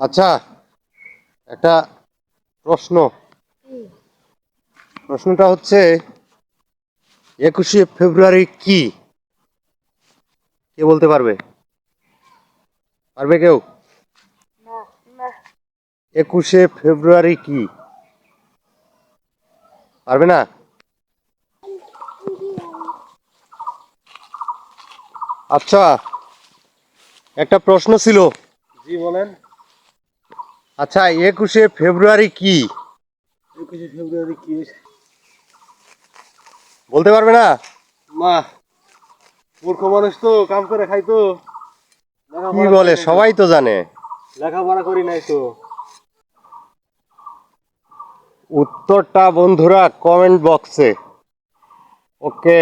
আচ্ছা একটা প্রশ্ন। প্রশ্নটা হচ্ছে, একুশে ফেব্রুয়ারি কি? কে বলতে পারবে? পারবে কেউ? একুশে ফেব্রুয়ারি কি? পারবে না? আচ্ছা একটা প্রশ্ন ছিল। জি, বলেন। আচ্ছা একুশে ফেব্রুয়ারি কি? একুশে ফেব্রুয়ারি কি? বলতে পারবে না? মা মূর্খ মানুষ তো কাম করে খাই তো। কি বলে সবাই তো জানে। লেখাপড়া করি নাই তো। উত্তরটা বন্ধুরা কমেন্ট বক্সে ওকে